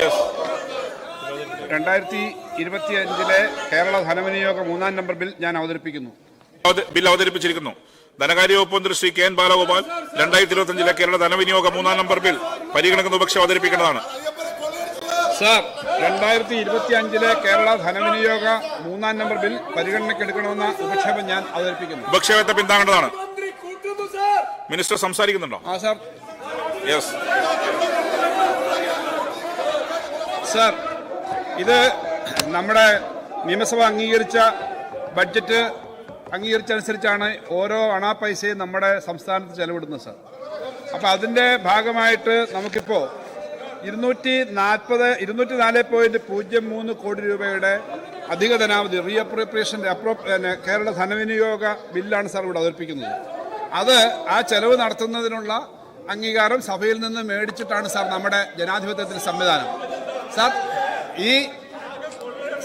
Yes രണ്ടായിരത്തി ഇരുപത്തി അഞ്ചിലെ കേരള ധനവിനിയോഗ മൂന്നാം നമ്പർ ബിൽ ഞാൻ അവതരിപ്പിക്കുന്നു. ബിൽ അവതരിപ്പിച്ചിരിക്കുന്നു. ധനകാര്യ വകുപ്പ് മന്ത്രി ശ്രീ കെ എൻ ബാലഗോപാൽ രണ്ടായിരത്തി ഇരുപത്തി അഞ്ചിലെ കേരള ധനവിനിയോഗ മൂന്നാം നമ്പർ ബിൽ പരിഗണിക്കുന്ന പക്ഷെ അവതരിപ്പിക്കുന്നതാണ് സാർ രണ്ടായിരത്തി ഇരുപത്തി അഞ്ചിലെ കേരള ധനവിനിയോഗ മൂന്നാം നമ്പർ ബിൽ പരിഗണനയ്ക്കെടുക്കണമെന്ന ഉപക്ഷേപം ഞാൻ അവതരിപ്പിക്കുന്നു. ഉപക്ഷേപത്തെ പിന്താങ്ങേണ്ടതാണ്. മിനിസ്റ്റർ സംസാരിക്കുന്നുണ്ടോ? ആ സാർ യെസ് സാർ ഇത് നമ്മുടെ നിയമസഭ അംഗീകരിച്ച ബഡ്ജറ്റ് അംഗീകരിച്ചനുസരിച്ചാണ് ഓരോ അണാ പൈസയും നമ്മുടെ സംസ്ഥാനത്ത് ചെലവിടുന്നത് സാർ. അപ്പോൾ അതിന്റെ ഭാഗമായിട്ട് നമുക്കിപ്പോൾ ഇരുന്നൂറ്റി നാൽപ്പത് ഇരുന്നൂറ്റി നാല് പോയിന്റ് പൂജ്യം മൂന്ന് കോടി രൂപയുടെ അധിക ധനാവധി റീ അപ്രോപ്രിയേഷന്റെ അപ്രോ കേരള ധനവിനിയോഗ ബില്ലാണ് സാർ ഇവിടെ അവതരിപ്പിക്കുന്നത്. അത് ആ ചെലവ് നടത്തുന്നതിനുള്ള അംഗീകാരം സഭയിൽ നിന്ന് മേടിച്ചിട്ടാണ് സാർ നമ്മുടെ ജനാധിപത്യത്തിന്റെ സംവിധാനം. സാർ ഈ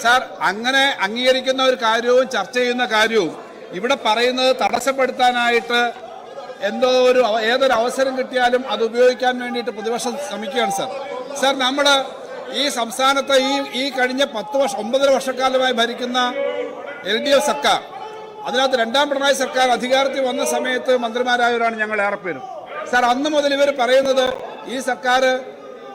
സാർ അങ്ങനെ അംഗീകരിക്കുന്ന ഒരു കാര്യവും ചർച്ച ചെയ്യുന്ന കാര്യവും ഇവിടെ പറയുന്നത് തടസ്സപ്പെടുത്താനായിട്ട് എന്തോ ഒരു ഏതൊരു അവസരം കിട്ടിയാലും അത് ഉപയോഗിക്കാൻ വേണ്ടിയിട്ട് പ്രതിപക്ഷം ശ്രമിക്കുകയാണ് സാർ. സാർ നമ്മൾ ഈ സംസ്ഥാനത്തെ ഈ ഈ കഴിഞ്ഞ പത്ത് വർഷം ഒമ്പതര വർഷക്കാലമായി ഭരിക്കുന്ന എൽ ഡി എഫ് സർക്കാർ അതിനകത്ത് രണ്ടാം പിണറായി സർക്കാർ അധികാരത്തിൽ വന്ന സമയത്ത് മന്ത്രിമാരായവരാണ് ഞങ്ങൾ ഏറെപ്പേരും. സാർ അന്ന് മുതൽ ഇവർ പറയുന്നത് ഈ സർക്കാർ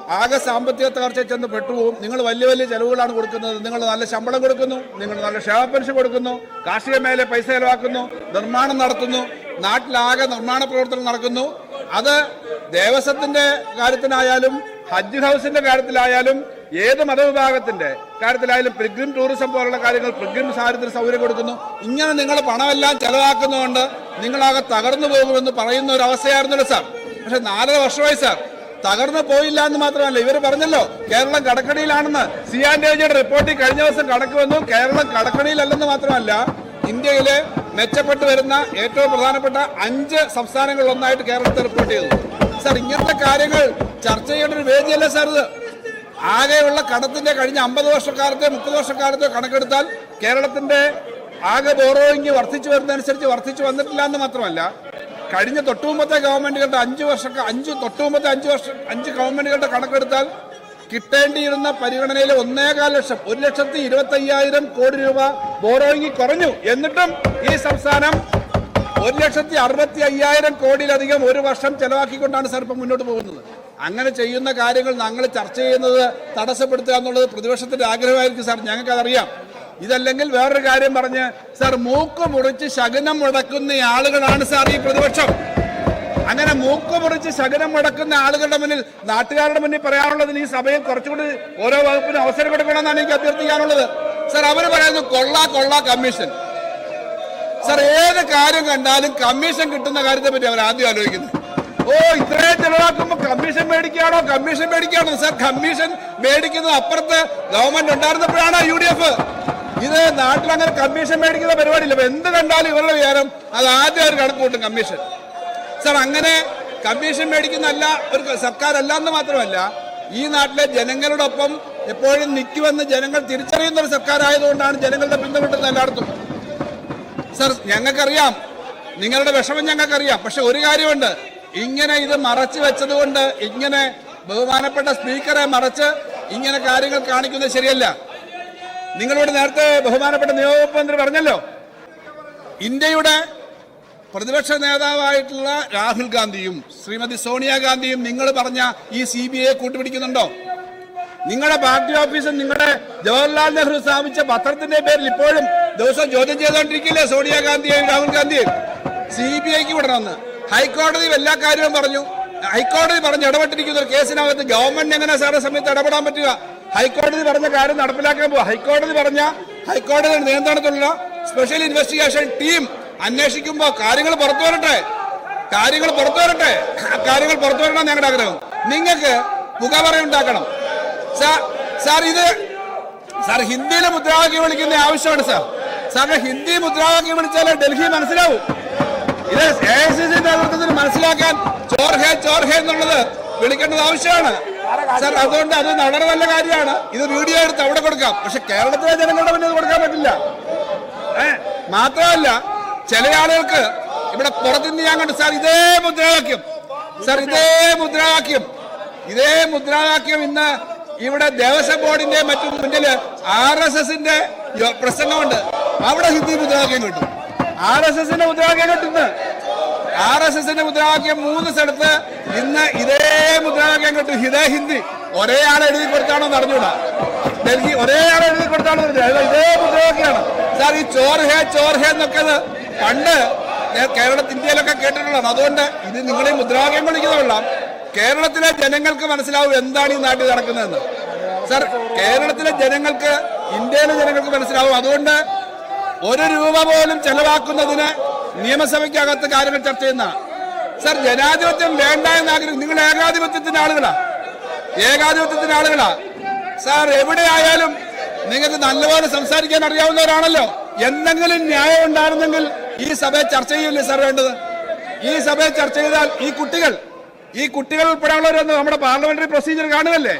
ആകെ സാമ്പത്തിക തകർച്ച ചെന്ന് പെട്ടുപോകും. നിങ്ങൾ വലിയ വലിയ ചെലവുകളാണ് കൊടുക്കുന്നത്. നിങ്ങൾ നല്ല ശമ്പളം കൊടുക്കുന്നു. നിങ്ങൾ നല്ല ക്ഷേമ പെൻഷൻ കൊടുക്കുന്നു. കാർഷിക മേഖല പൈസ ചെലവാക്കുന്നു. നിർമ്മാണം നടത്തുന്നു. നാട്ടിലാകെ നിർമ്മാണ പ്രവർത്തനം നടക്കുന്നു. അത് ദേവസ്വത്തിന്റെ കാര്യത്തിനായാലും ഹജ്ജ് ഹൗസിന്റെ കാര്യത്തിലായാലും ഏത് മതവിഭാഗത്തിന്റെ കാര്യത്തിലായാലും പ്രിഗ്രിം ടൂറിസം പോലുള്ള കാര്യങ്ങൾ പ്രിഗ്രിം സാഹചര്യത്തിന് സൗകര്യം കൊടുക്കുന്നു. ഇങ്ങനെ നിങ്ങൾ പണമെല്ലാം ചെലവാക്കുന്നതുകൊണ്ട് നിങ്ങളാകെ തകർന്നു പോകുമെന്ന് പറയുന്ന ഒരു അവസ്ഥയായിരുന്നല്ലോ സാർ. പക്ഷെ നാലര വർഷമായി സാർ. തകർന്നു പോയില്ല എന്ന് മാത്രമല്ല ഇവർ പറഞ്ഞല്ലോ കേരളം കടക്കണിയിലാണെന്ന് സി ആൻഡ് ഏജിയുടെ റിപ്പോർട്ടിൽ കഴിഞ്ഞ ദിവസം കണക്ക് വന്നു കേരളം കടക്കണിയിലല്ലെന്ന് മാത്രമല്ല ഇന്ത്യയിലെ മെച്ചപ്പെട്ടു വരുന്ന ഏറ്റവും പ്രധാനപ്പെട്ട അഞ്ച് സംസ്ഥാനങ്ങളിലൊന്നായിട്ട് കേരളത്തെ റിപ്പോർട്ട് ചെയ്തു. സാർ ഇങ്ങനത്തെ കാര്യങ്ങൾ ചർച്ച ചെയ്യേണ്ട ഒരു വേദിയല്ല സാർ ഇത്? ആകെയുള്ള കടത്തിന്റെ കഴിഞ്ഞ അമ്പത് വർഷക്കാലത്തെ മുപ്പത് വർഷക്കാലത്തെ കണക്കെടുത്താൽ കേരളത്തിന്റെ ആകെ ബോറോയിങ് വർദ്ധിച്ചു വരുന്നതനുസരിച്ച് വർദ്ധിച്ചു വന്നിട്ടില്ല എന്ന് മാത്രമല്ല കഴിഞ്ഞ തൊട്ടുമുമ്പത്തെ ഗവൺമെന്റുകളുടെ അഞ്ച് വർഷക്ക അഞ്ച് തൊട്ടുമുമ്പത്തെ അഞ്ച് വർഷം അഞ്ച് ഗവൺമെന്റുകളുടെ കണക്കെടുത്താൽ കിട്ടേണ്ടിയിരുന്ന പരിഗണനയിൽ ഒന്നേകാൽ ലക്ഷം ഒരു ലക്ഷത്തി ഇരുപത്തി അയ്യായിരം കോടി രൂപ ബോറോയിങ് കുറഞ്ഞു. എന്നിട്ടും ഈ സംസ്ഥാനം ഒരു ലക്ഷത്തി അറുപത്തി അയ്യായിരം കോടിയിലധികം ഒരു വർഷം ചെലവാക്കിക്കൊണ്ടാണ് സാർ ഇപ്പം മുന്നോട്ട് പോകുന്നത്. അങ്ങനെ ചെയ്യുന്ന കാര്യങ്ങൾ ഞങ്ങൾ ചർച്ച ചെയ്യുന്നത് തടസ്സപ്പെടുത്തുക എന്നുള്ളത് പ്രതിപക്ഷത്തിന്റെ ആഗ്രഹമായിരിക്കും സാർ. ഞങ്ങൾക്കതറിയാം. ഇതല്ലെങ്കിൽ വേറൊരു കാര്യം പറഞ്ഞ് സാർ മൂക്ക് മുറിച്ച് ശകനം മുടക്കുന്ന ആളുകളാണ് സാർ ഈ പ്രതിപക്ഷം. അങ്ങനെ മൂക്ക് മുറിച്ച് ശകനം മുടക്കുന്ന ആളുകളുടെ മുന്നിൽ നാട്ടുകാരുടെ മുന്നിൽ പറയാനുള്ളതിന് ഈ സഭയിൽ കുറച്ചുകൂടി ഓരോ വകുപ്പിനും അവസരം കൊടുക്കണമെന്നാണ് എനിക്ക് അഭ്യർത്ഥിക്കാനുള്ളത്. സാർ അവർ പറയുന്നത് കൊള്ള കൊള്ള കമ്മീഷൻ. സാർ ഏത് കാര്യം കണ്ടാലും കമ്മീഷൻ കിട്ടുന്ന കാര്യത്തെ പറ്റി അവർ ആദ്യം ആലോചിക്കുന്നത് ഓ ഇത്രയും ചെലവാക്കുമ്പോ കമ്മീഷൻ മേടിക്കുകയാണോ? കമ്മീഷൻ മേടിക്കുകയാണോ? സാർ കമ്മീഷൻ മേടിക്കുന്നത് അപ്പുറത്ത് ഗവൺമെന്റ് ഉണ്ടായിരുന്നപ്പോഴാണോ യു ഡി എഫ്? ഇത് നാട്ടിൽ അങ്ങനെ കമ്മീഷൻ മേടിക്കുന്ന പരിപാടിയില്ല. എന്ത് കണ്ടാലും ഇവരുടെ വിചാരം അത് ആദ്യം അവർ കണക്ക് കൂട്ടും കമ്മീഷൻ. സാർ അങ്ങനെ കമ്മീഷൻ മേടിക്കുന്നല്ല ഒരു സർക്കാർ അല്ല എന്ന് മാത്രമല്ല ഈ നാട്ടിലെ ജനങ്ങളോടൊപ്പം എപ്പോഴും നിൽക്കുമെന്ന് ജനങ്ങൾ തിരിച്ചറിയുന്ന ഒരു സർക്കാർ ആയതുകൊണ്ടാണ് ജനങ്ങളുടെ പിന്തുണ എല്ലായിടത്തും. സർ ഞങ്ങൾക്കറിയാം. നിങ്ങളുടെ വിഷമം ഞങ്ങൾക്കറിയാം. പക്ഷെ ഒരു കാര്യമുണ്ട്. ഇങ്ങനെ ഇത് മറച്ചു വെച്ചത് കൊണ്ട് ഇങ്ങനെ ബഹുമാനപ്പെട്ട സ്പീക്കറെ മറച്ച് ഇങ്ങനെ കാര്യങ്ങൾ കാണിക്കുന്നത് ശരിയല്ല. നിങ്ങളോട് നേരത്തെ ബഹുമാനപ്പെട്ട നിയോഗമന്ത്രി പറഞ്ഞല്ലോ. ഇന്ത്യയുടെ പ്രതിപക്ഷ നേതാവായിട്ടുള്ള രാഹുൽ ഗാന്ധിയും ശ്രീമതി സോണിയാഗാന്ധിയും നിങ്ങൾ പറഞ്ഞ ഈ സി ബി ഐ കൂട്ടുപിടിക്കുന്നുണ്ടോ? നിങ്ങളുടെ പാർട്ടി ഓഫീസും നിങ്ങളുടെ ജവഹർലാൽ നെഹ്റു സ്ഥാപിച്ച പത്രത്തിന്റെ പേരിൽ ഇപ്പോഴും ദിവസം ചോദ്യം ചെയ്തുകൊണ്ടിരിക്കില്ലേ സോണിയാഗാന്ധിയെയും രാഹുൽ ഗാന്ധിയെയും സി ബി ഐക്ക് വിടണമെന്ന്. ഹൈക്കോടതി എല്ലാ കാര്യവും പറഞ്ഞു. ഹൈക്കോടതി പറഞ്ഞു ഇടപെട്ടിരിക്കുന്ന ഒരു കേസിനകത്ത് ഗവൺമെന്റ് എങ്ങനെ സാറേ സമയത്ത് ഇടപെടാൻ പറ്റുക? ഹൈക്കോടതി പറഞ്ഞ കാര്യം നടപ്പിലാക്കാൻ പോകും ഹൈക്കോടതി പറഞ്ഞ ഹൈക്കോടതി നിയന്ത്രണത്തിലുള്ള സ്പെഷ്യൽ ഇൻവെസ്റ്റിഗേഷൻ ടീം അന്വേഷിക്കുമ്പോൾ കാര്യങ്ങൾ പുറത്തു വരട്ടെ. കാര്യങ്ങൾ പുറത്തു വരട്ടെ. കാര്യങ്ങൾ പുറത്തു വരണം ഞങ്ങളുടെ ആഗ്രഹം. നിങ്ങൾക്ക് പുകവറ ഉണ്ടാക്കണം. സാർ സാർ ഇത് സാർ ഹിന്ദിയിലെ മുദ്രാവാക്യം വിളിക്കുന്ന ആവശ്യമാണ് സാർ. സാറിന് ഹിന്ദി മുദ്രാവാക്യം വിളിച്ചാലേ ഡൽഹി മനസ്സിലാവും. ഇത് എ സി സി നേതൃത്വത്തിന് മനസ്സിലാക്കാൻ ചോർഹേ ചോർഹേ എന്നുള്ളത് വിളിക്കേണ്ടത് ആവശ്യമാണ്. സാർ അതുകൊണ്ട് അത് വളരെ നല്ല കാര്യമാണ്. ഇത് വീഡിയോ എടുത്ത് അവിടെ കൊടുക്കാം. പക്ഷെ കേരളത്തിലെ ജനങ്ങളുടെ മുന്നിൽ കൊടുക്കാൻ പറ്റില്ല. ഏ? മാത്രമല്ല ചില ആളുകൾക്ക് ഇവിടെ പുറത്തുനിന്ന് ഞാൻ കണ്ടു. സാർ ഇതേ മുദ്രാവാക്യം. സാർ ഇതേ മുദ്രാവാക്യം. ഇതേ മുദ്രാവാക്യം ഇന്ന് ഇവിടെ ദേവസ്വം ബോർഡിന്റെ മറ്റും മുന്നിൽ ആർ എസ് എസിന്റെ പ്രസംഗമുണ്ട്. അവിടെ ഹിന്ദി മുദ്രാവാക്യം കിട്ടും. ആർ എസ് എസിന്റെ മുദ്രാവാക്യം കിട്ടുന്നു ആർ എസ് എസിന്റെ മുദ്രാവാക്യം മൂന്ന് സ്ഥലത്ത് ഇന്ന് ഇതേ മുദ്രാവാക്യം കിട്ടും ഹിതേ ഹിന്ദി ഒരേ ആൾ എഴുതി കൊടുത്താണോ നടന്നുകൂടാ ഡൽഹി ഒരേ ആൾ എഴുതി കൊടുത്താണോ ഇതേ മുദ്രാവാക്യമാണ്. സാർ ഈ ചോർ ഹേ ചോർ ഹേ എന്നൊക്കെ പണ്ട് കേരളത്തിൽ ഇന്ത്യയിലൊക്കെ കേട്ടിട്ടുള്ളതാണ്. അതുകൊണ്ട് ഇത് നിങ്ങൾ ഈ മുദ്രാവാക്യം വിളിക്കുന്നതെല്ലാം കേരളത്തിലെ ജനങ്ങൾക്ക് മനസ്സിലാവും എന്താണ് ഈ നാട്ടിൽ നടക്കുന്നതെന്ന്. സാർ കേരളത്തിലെ ജനങ്ങൾക്ക് ഇന്ത്യയിലെ ജനങ്ങൾക്ക് മനസ്സിലാവും. അതുകൊണ്ട് ഒരു രൂപ പോലും ചെലവാക്കുന്നതിന് നിയമസഭയ്ക്കകത്ത് കാര്യങ്ങൾ ചർച്ച ചെയ്യുന്ന സർ ജനാധിപത്യം വേണ്ട എന്ന് ആഗ്രഹം നിങ്ങൾ ഏകാധിപത്യത്തിന്റെ ആളുകളാ. ഏകാധിപത്യത്തിന്റെ ആളുകളാ. സാർ എവിടെയായാലും നിങ്ങൾക്ക് നല്ലപോലെ സംസാരിക്കാൻ അറിയാവുന്നവരാണല്ലോ. എന്തെങ്കിലും ന്യായം ഉണ്ടായിരുന്നെങ്കിൽ ഈ സഭയെ ചർച്ച ചെയ്യില്ലേ സാർ വേണ്ടത്? ഈ സഭയെ ചർച്ച ചെയ്താൽ ഈ കുട്ടികൾ ഈ കുട്ടികൾ ഉൾപ്പെടെയുള്ളവരൊന്നും നമ്മുടെ പാർലമെന്ററി പ്രൊസീജിയർ കാണുകയല്ലേ?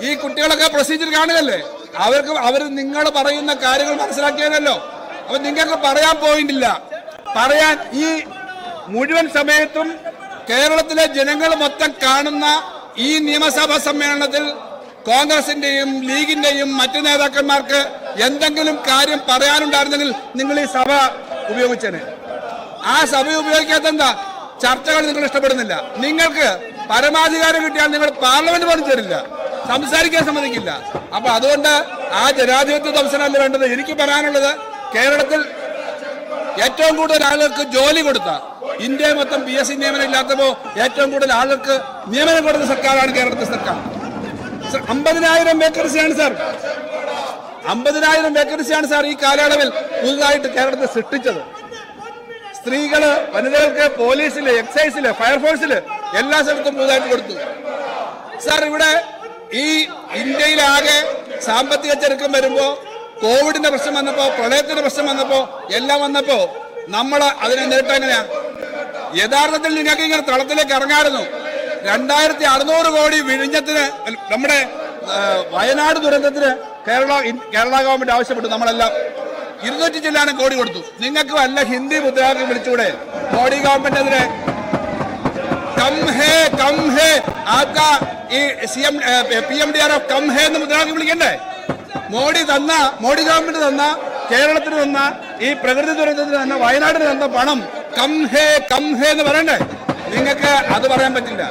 ഈ കുട്ടികളൊക്കെ പ്രൊസീജിയർ കാണുകയല്ലേ? അവർക്ക് അവർ നിങ്ങൾ പറയുന്ന കാര്യങ്ങൾ മനസ്സിലാക്കിയതല്ലോ. അപ്പൊ നിങ്ങൾക്ക് പറയാൻ പോയിട്ടില്ല പറയാൻ ഈ മുഴുവൻ സമയത്തും കേരളത്തിലെ ജനങ്ങൾ മൊത്തം കാണുന്ന ഈ നിയമസഭാ സമ്മേളനത്തിൽ കോൺഗ്രസിന്റെയും ലീഗിന്റെയും മറ്റു നേതാക്കന്മാർക്ക് എന്തെങ്കിലും കാര്യം പറയാനുണ്ടായിരുന്നെങ്കിൽ നിങ്ങൾ ഈ സഭ ഉപയോഗിച്ചേനെ. ആ സഭ ഉപയോഗിക്കാത്ത എന്താ? ചർച്ചകൾ നിങ്ങൾ ഇഷ്ടപ്പെടുന്നില്ല. നിങ്ങൾക്ക് പരമാധികാരം കിട്ടിയാൽ നിങ്ങൾ പാർലമെന്റ് പോലും തരില്ല സംസാരിക്കാൻ സമ്മതിക്കില്ല. അപ്പൊ അതുകൊണ്ട് ആ ജനാധിപത്യ ദംശനമല്ല വേണ്ടത്? എനിക്ക് പറയാനുള്ളത് കേരളത്തിൽ ഏറ്റവും കൂടുതൽ ആളുകൾക്ക് ജോലി കൊടുത്ത ഇന്ത്യ മൊത്തം പി എസ് സി നിയമനം ഇല്ലാത്തപ്പോ ഏറ്റവും കൂടുതൽ ആളുകൾക്ക് നിയമനം കൊടുത്ത സർക്കാരാണ് കേരളത്തിലെ സർക്കാർ. സർ, അമ്പതിനായിരം വേക്കൻസിയാണ് സാർ. അമ്പതിനായിരം വേക്കൻസിയാണ് സാർ ഈ കാലയളവിൽ പുതുതായിട്ട് കേരളത്തിൽ സൃഷ്ടിച്ചത്. സ്ത്രീകൾ വനിതകൾക്ക് പോലീസിൽ എക്സൈസിൽ ഫയർഫോഴ്സിൽ എല്ലാ സ്ഥലത്തും പുതുതായിട്ട് കൊടുത്തു. സാർ ഇവിടെ ഈ ഇന്ത്യയിലാകെ സാമ്പത്തിക ചെറുക്കം വരുമ്പോ കോവിഡിന്റെ പ്രശ്നം വന്നപ്പോ പ്രളയത്തിന്റെ പ്രശ്നം വന്നപ്പോ എല്ലാം വന്നപ്പോ നമ്മൾ അതിനെ നേരിട്ട് എങ്ങനെയാ? യഥാർത്ഥത്തിൽ നിങ്ങൾക്ക് ഇങ്ങനെ തളത്തിലേക്ക് ഇറങ്ങായിരുന്നു. രണ്ടായിരത്തി അറുന്നൂറ് കോടി വിഴിഞ്ഞത്തിന് നമ്മുടെ വയനാട് ദുരന്തത്തിന് കേരള കേരള ഗവൺമെന്റ് ആവശ്യപ്പെട്ടു നമ്മളെല്ലാം. ഇരുന്നൂറ്റി ചില്ലാനും കോടി കൊടുത്തു. നിങ്ങൾക്ക് വല്ല ഹിന്ദി മുദ്രാവാക്യം വിളിച്ചൂടെ? മോഡി ഗവൺമെന്റിനെതിരെ. കം ഹേ കം ഹേ. ആക്ക ഈ C M P M D R F come ഹേ എന്ന് മുദ്രാവാക്യം വിളിക്കണ്ടേ? മോഡി തന്ന മോഡി ഗവൺമെന്റ് തന്ന കേരളത്തിന് തന്ന ഈ പ്രകൃതി ദുരന്തത്തിന് തന്ന വയനാടിന് തന്ന പണം കം ഹേ കം ഹേ എന്ന് പറയണ്ടേ? നിങ്ങൾക്ക് അത് പറയാൻ പറ്റില്ല.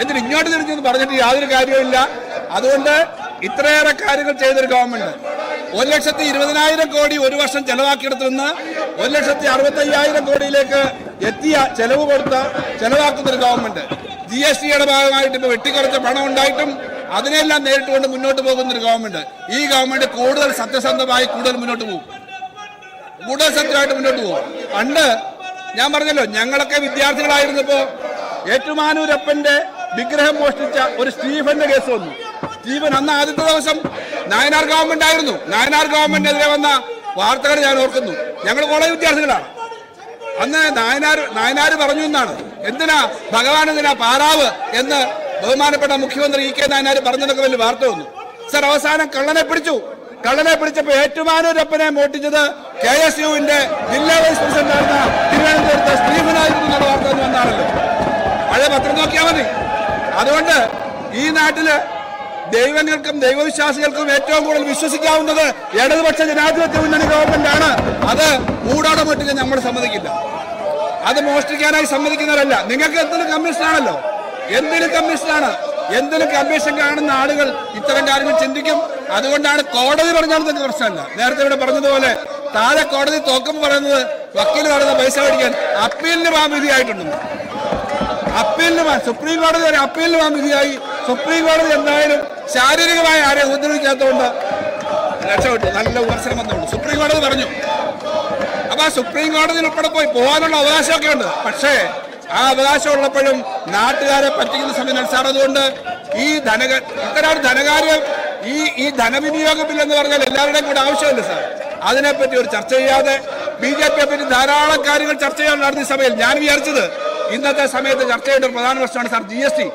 എന്നിട്ട് ഇങ്ങോട്ട് തിരിച്ചെന്ന് പറഞ്ഞിട്ട് യാതൊരു കാര്യവുമില്ല അതുകൊണ്ട് ഇത്രയേറെ കാര്യങ്ങൾ ചെയ്തൊരു ഗവൺമെന്റ്. ഒരു ലക്ഷത്തി ഇരുപതിനായിരം കോടി ഒരു വർഷം ചെലവാക്കിയെടുത്തുനിന്ന് ഒരു ലക്ഷത്തി അറുപത്തി അയ്യായിരം കോടിയിലേക്ക് എത്തിയ ചെലവ് കൊടുത്ത ചെലവാക്കുന്ന ഒരു ഗവൺമെന്റ്. ജി എസ് ടിയുടെ ഭാഗമായിട്ട് ഇപ്പൊ വെട്ടിക്കുറച്ച പണം ഉണ്ടായിട്ടും അതിനെല്ലാം നേരിട്ടുകൊണ്ട് മുന്നോട്ട് പോകുന്ന ഒരു ഗവൺമെന്റ് ഈ ഗവൺമെന്റ് കൂടുതൽ സത്യസന്ധമായി കൂടുതൽ മുന്നോട്ട് പോകും. കൂടുതൽ സത്യമായിട്ട് മുന്നോട്ട് പോകും. പണ്ട് ഞാൻ പറഞ്ഞല്ലോ ഞങ്ങളൊക്കെ വിദ്യാർത്ഥികളായിരുന്നപ്പോ ഏറ്റുമാനൂരപ്പന്റെ വിഗ്രഹം മോഷ്ടിച്ച ഒരു സ്റ്റീഫന്റെ കേസ് വന്നു. സ്റ്റീഫൻ അന്ന് ആദ്യത്തെ ദിവസം നായനാർ ഗവൺമെന്റ് ആയിരുന്നു. നായനാർ ഗവൺമെന്റിനെതിരെ വന്ന വാർത്തകൾ ഞാൻ ഓർക്കുന്നു. ഞങ്ങൾ കോളേജ് വിദ്യാർത്ഥികളാണ്. അന്ന് നായനാർ നായനാർ പറഞ്ഞു എന്നാണ്. എന്തിനാ ഭഗവാൻ എന്തിനാ പാറാവ് എന്ന് ബഹുമാനപ്പെട്ട മുഖ്യമന്ത്രി ഇ കെ നായനാർ പറഞ്ഞതൊക്കെ വലിയ വാർത്ത വന്നു. സർ അവസാനം കള്ളനെ പിടിച്ചു. കള്ളനെ പിടിച്ചപ്പോ ഏറ്റുമാനൂരപ്പനെ മോട്ടിച്ചത് കെ എസ് യുവിന്റെ ജില്ലാ വൈസ് പ്രസിഡന്റ് ആയിരുന്ന തിരുവനന്തപുരത്ത് സ്റ്റീഫനായിരുന്നു എന്നുള്ള വാർത്ത വന്നാണല്ലോ. പഴയ പത്രം നോക്കിയാൽ മതി. അതുകൊണ്ട് ഈ നാട്ടിൽ ദൈവങ്ങൾക്കും ദൈവവിശ്വാസികൾക്കും ഏറ്റവും കൂടുതൽ വിശ്വസിക്കാവുന്നത് ഇടതുപക്ഷ ജനാധിപത്യ മുന്നണി ഗവൺമെന്റ് ആണ്. അത് മൂടോടെ മട്ടില്ല നമ്മൾ സമ്മതിക്കില്ല. അത് മോഷ്ടിക്കാനായി സമ്മതിക്കുന്നവരല്ല. നിങ്ങൾക്ക് എന്തൊരു കമ്മീഷനാണല്ലോ എന്തിനും കമ്മീഷനാണ് എന്തിനും കമ്മീഷൻ കാണുന്ന ആളുകൾ ഇത്തരം കാര്യങ്ങൾ ചിന്തിക്കും? അതുകൊണ്ടാണ് കോടതി പറഞ്ഞാൽ തന്നെ പ്രശ്നമല്ല. നേരത്തെ ഇവിടെ പറഞ്ഞതുപോലെ താഴെ കോടതി തോക്കം പറയുന്നത് വക്കീൽ പറയുന്ന പൈസ മേടിക്കാൻ അപ്പീലിന് വിധിയായിട്ടുണ്ടെന്ന് അപ്പീലിന് സുപ്രീം കോടതി വരെ അപ്പീലിന് വാൻ വിധിയായി. സുപ്രീം കോടതി എന്തായാലും ശാരീരികമായി ആരെ ഉപദ്രവിക്കാത്തതുകൊണ്ട് രക്ഷപ്പെട്ടു നല്ല വിമർശനം വന്നുകൊണ്ട് സുപ്രീം കോടതി പറഞ്ഞു. അപ്പൊ ആ സുപ്രീം കോടതിയിൽ ഉൾപ്പെടെ പോയി പോകാനുള്ള അവകാശമൊക്കെ ഉണ്ട്. പക്ഷേ ആ അവകാശം ഉള്ളപ്പോഴും നാട്ടുകാരെ പറ്റിക്കുന്ന സമയം അതുകൊണ്ട് ഈ ധനക ഇത്തരം ധനകാര്യം ഈ ഈ ധനവിനിയോഗ ബില്ലെന്ന് പറഞ്ഞാൽ എല്ലാവരുടെയും കൂടെ ആവശ്യമില്ല സാർ. അതിനെപ്പറ്റി ഒരു ചർച്ച ചെയ്യാതെ ബി ജെ പിയെ പറ്റി ധാരാളം കാര്യങ്ങൾ ചർച്ച ചെയ്യാൻ നടന്ന സമയം ഞാൻ വിചാരിച്ചത് ഇന്നത്തെ സമയത്ത് ചർച്ച ചെയ്യേണ്ട ഒരു പ്രധാന പ്രശ്നമാണ് സാർ ജി എസ് ടി.